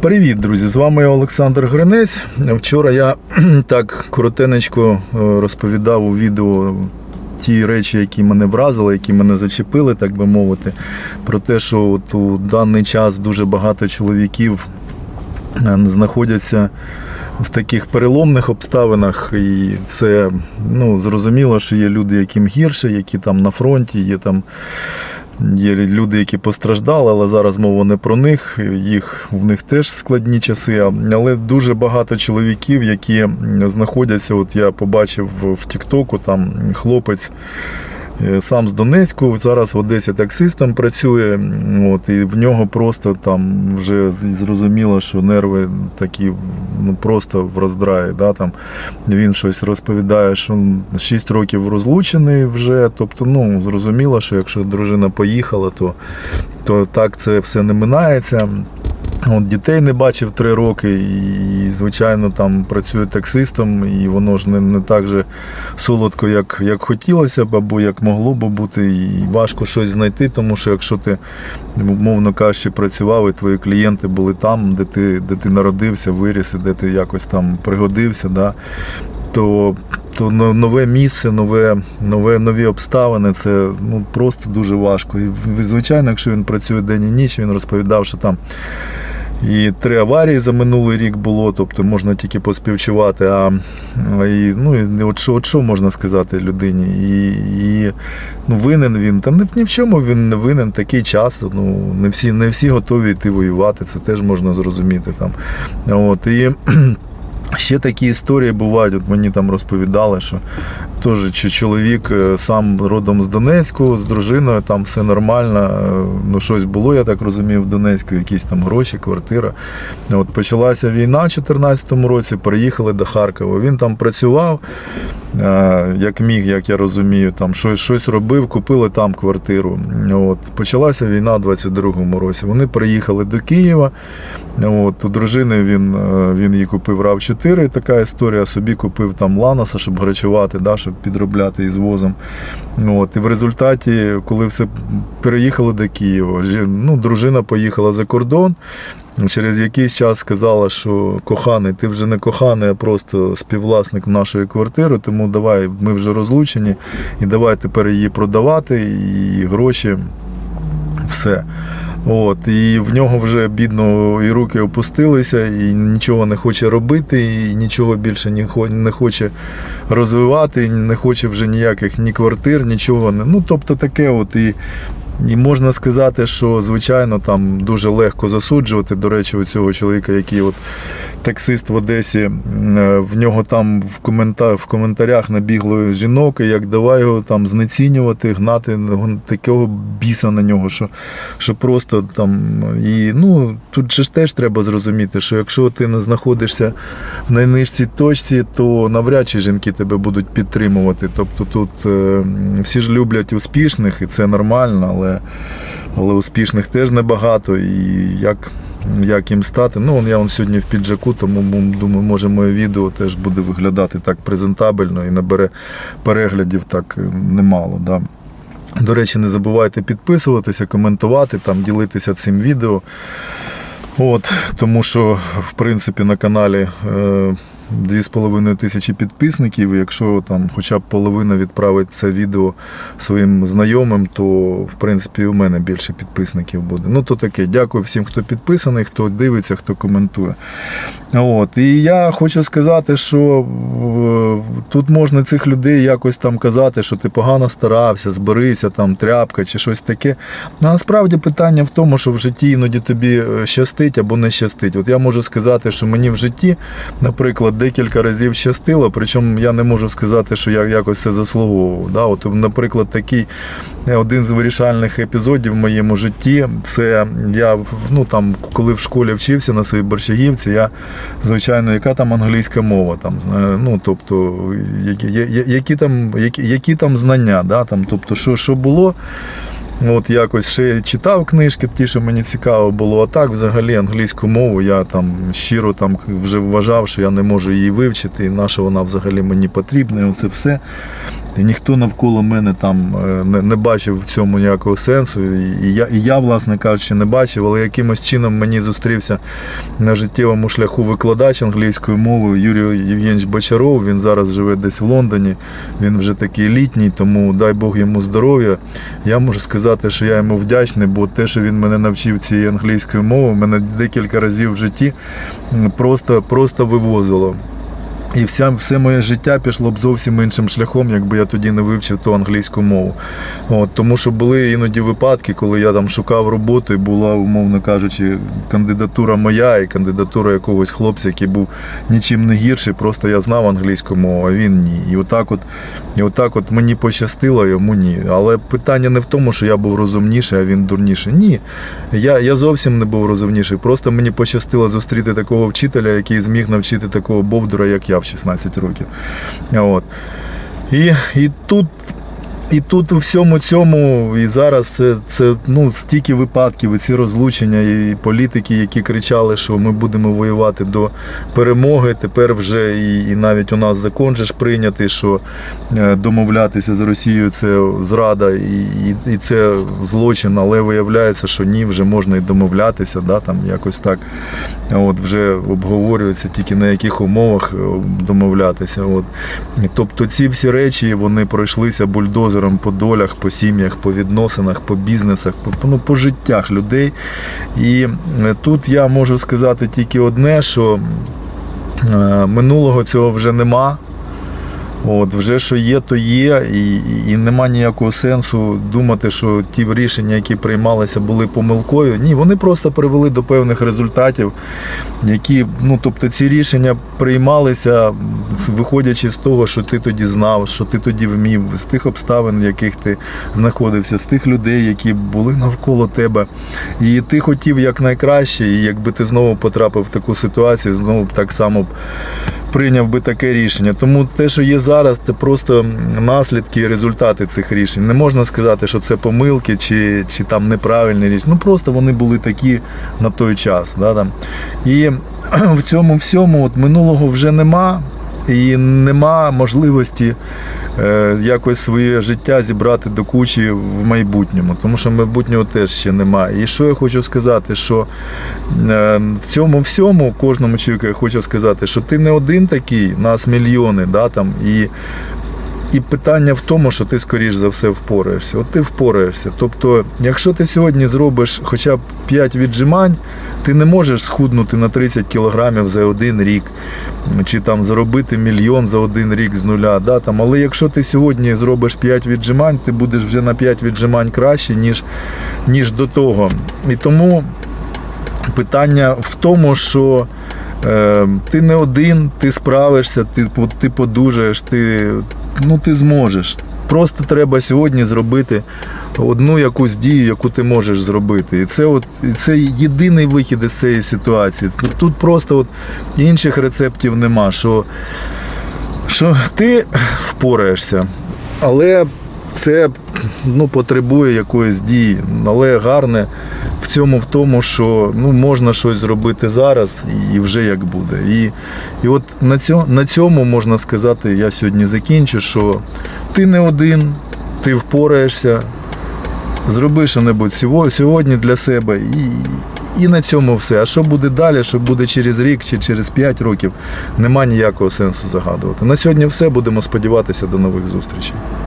Привіт, друзі! З вами Олександр Гринець. Вчора я так коротенечко е, розповідав у відео ті речі, які мене вразили, які мене зачепили, так би мовити, про те, що от у даний час дуже багато чоловіків е, знаходяться в таких переломних обставинах, і це ну, зрозуміло, що є люди, яким гірше, які там на фронті, є там. Є люди, які постраждали, але зараз мова не про них. Їх в них теж складні часи. Але дуже багато чоловіків, які знаходяться. От я побачив в Тіктоку, там хлопець. Е, Сам з Донецьку зараз в Одесі таксистом працює, от, і в нього просто там вже зрозуміло, що нерви такі ну, просто в роздраї. Да, там. Він щось розповідає, що 6 років розлучений вже. Тобто, ну, зрозуміло, що якщо дружина поїхала, то, то так це все не минається. От дітей не бачив три роки, і, звичайно, там працює таксистом, і воно ж не, не так же солодко, як, як хотілося б, або як могло б бути. І важко щось знайти, тому що якщо ти, мовно кажучи, працював, і твої клієнти були там, де ти, де ти народився, виріс, і де ти якось там пригодився, да, то, то нове місце, нове, нове, нові обставини це ну, просто дуже важко. І, звичайно, якщо він працює день і ніч, він розповідав, що там. І три аварії за минулий рік було, тобто можна тільки поспівчувати. А і, ну, і от, що, от що можна сказати людині? І, і ну, винен він. Та ні в чому він не винен, такий час. Ну, не, всі, не всі готові йти воювати, це теж можна зрозуміти. Там. От, і Ще такі історії бувають. От мені там розповідали, що чи чоловік е, сам родом з Донецьку, з дружиною, там все нормально. е, Ну, щось було, я так розумію, в Донецьку, якісь там гроші, квартира. От почалася війна в 2014 році, переїхали до Харкова. Він там працював, е, як міг, як я розумію, там щось, щось робив, купили там квартиру. От. Почалася війна в 22-му році. Вони приїхали до Києва. От, у дружини він, він їй купив rav 4 така історія, собі купив там Ланоса, щоб грачувати, да, щоб підробляти із возом. От, і в результаті, коли все переїхало до Києва, ну, дружина поїхала за кордон. Через якийсь час сказала, що коханий, ти вже не коханий, а просто співвласник нашої квартири, тому давай, ми вже розлучені, і давай тепер її продавати, і гроші, все. От, і в нього вже бідно і руки опустилися, і нічого не хоче робити, і нічого більше не хоче розвивати, і не хоче вже ніяких ні квартир, нічого не. Ну, тобто таке от і. І можна сказати, що звичайно там дуже легко засуджувати. До речі, у цього чоловіка, який от таксист в Одесі, е, в нього там в, комента... в коментарях набігло жінок, і як давай його там знецінювати, гнати ну, такого біса на нього, що, що просто там. І ну тут же ж теж треба зрозуміти, що якщо ти не знаходишся в найнижчій точці, то навряд чи жінки тебе будуть підтримувати. Тобто тут е, всі ж люблять успішних, і це нормально, але, але успішних теж небагато. І як, як їм стати? Ну, я он сьогодні в піджаку, тому думаю, може моє відео теж буде виглядати так презентабельно і набере переглядів так е, немало. Да. До речі, не забувайте підписуватися, коментувати, там, ділитися цим відео. От, тому що, в принципі, на каналі е, 2,5 тисячі підписників. Якщо там хоча б половина відправить це відео своїм знайомим, то в принципі у мене більше підписників буде. Ну то таке. Дякую всім, хто підписаний, хто дивиться, хто коментує. От. І я хочу сказати, що е, тут можна цих людей якось там казати, що ти погано старався, зберися, там тряпка чи щось таке. Насправді питання в тому, що в житті іноді тобі е, щастить або не щастить. От я можу сказати, що мені в житті, наприклад, декілька разів щастило, причому я не можу сказати, що я якось це заслуговував. Да? От, наприклад, такий е, один з вирішальних епізодів в моєму житті, це я ну, там, коли в школі вчився на своїй борщагівці, я, звичайно, яка там англійська мова, там, ну, тобто, які, які, там, які, які там знання, да? там, тобто, що, що було. От якось ще читав книжки, ті, що мені цікаво було. А так, взагалі, англійську мову я там щиро там вже вважав, що я не можу її вивчити, і на що вона взагалі мені потрібна, і оце все. І ніхто навколо мене там е, не, не бачив в цьому ніякого сенсу. І, я, і я, власне кажучи, не бачив, але якимось чином мені зустрівся на життєвому шляху викладач англійської мови Юрій Євгенович Бочаров. Він зараз живе десь в Лондоні. Він вже такий літній, тому дай Бог йому здоров'я. Я можу сказати, що я йому вдячний, бо те, що він мене навчив цієї англійської мови, мене декілька разів в житті просто, просто вивозило. І вся, все моє життя пішло б зовсім іншим шляхом, якби я тоді не вивчив ту англійську мову. От, тому що були іноді випадки, коли я там шукав роботу, і була, умовно кажучи, кандидатура моя і кандидатура якогось хлопця, який був нічим не гірший, просто я знав англійську мову, а він ні. І отак от, і отак от мені пощастило, йому ні. Але питання не в тому, що я був розумніший, а він дурніший. Ні. Я, я зовсім не був розумніший. Просто мені пощастило зустріти такого вчителя, який зміг навчити такого бовдура, як я в 16 років. От. І, і тут. І тут у всьому цьому, і зараз це, це ну, стільки випадків, і ці розлучення, і політики, які кричали, що ми будемо воювати до перемоги. Тепер вже і, і навіть у нас закон же ж прийнятий, що е, домовлятися з Росією це зрада і, і, і це злочин, але виявляється, що ні, вже можна і домовлятися, да, там якось так. От вже обговорюється тільки на яких умовах е, домовлятися. От. Тобто ці всі речі вони пройшлися бульдозером по долях, по сім'ях, по відносинах, по бізнесах, по, ну, по життях людей. І е, тут я можу сказати тільки одне, що е, минулого цього вже нема. От, вже що є, то є, і, і нема ніякого сенсу думати, що ті рішення, які приймалися, були помилкою. Ні, вони просто привели до певних результатів, які, ну тобто, ці рішення приймалися, виходячи з того, що ти тоді знав, що ти тоді вмів, з тих обставин, в яких ти знаходився, з тих людей, які були навколо тебе. І ти хотів якнайкраще, і якби ти знову потрапив в таку ситуацію, знову б так само прийняв би таке рішення. Тому те, що є зараз, це просто наслідки і результати цих рішень. Не можна сказати, що це помилки чи, чи там неправильні рішення. Ну просто вони були такі на той час. Да, там. І в цьому всьому от минулого вже нема. І нема можливості якось своє життя зібрати до кучі в майбутньому, тому що майбутнього теж ще немає. І що я хочу сказати, що е, в цьому всьому кожному чоловіку я хочу сказати, що ти не один такий, нас мільйони, да, там, і, і питання в тому, що ти скоріш за все впораєшся. От ти впораєшся. Тобто, якщо ти сьогодні зробиш хоча б 5 віджимань, ти не можеш схуднути на 30 кілограмів за один рік, чи там заробити мільйон за один рік з нуля. Да, там. Але якщо ти сьогодні зробиш 5 віджимань, ти будеш вже на 5 віджимань краще, ніж, ніж до того. І тому питання в тому, що ти не один, ти справишся, ти, ти подужаєш, ти, ну, ти зможеш. Просто треба сьогодні зробити одну якусь дію, яку ти можеш зробити. І це, от, це єдиний вихід із цієї ситуації. Тут просто от інших рецептів нема, що, що ти впораєшся, але це ну, потребує якоїсь дії. Але гарне в цьому в тому, що ну, можна щось зробити зараз і, вже як буде. І, і от на цьому, на цьому можна сказати, я сьогодні закінчу, що ти не один, ти впораєшся, зроби що-небудь сьогодні для себе. І, і на цьому все. А що буде далі, що буде через рік чи через 5 років, нема ніякого сенсу загадувати. На сьогодні все. Будемо сподіватися до нових зустрічей.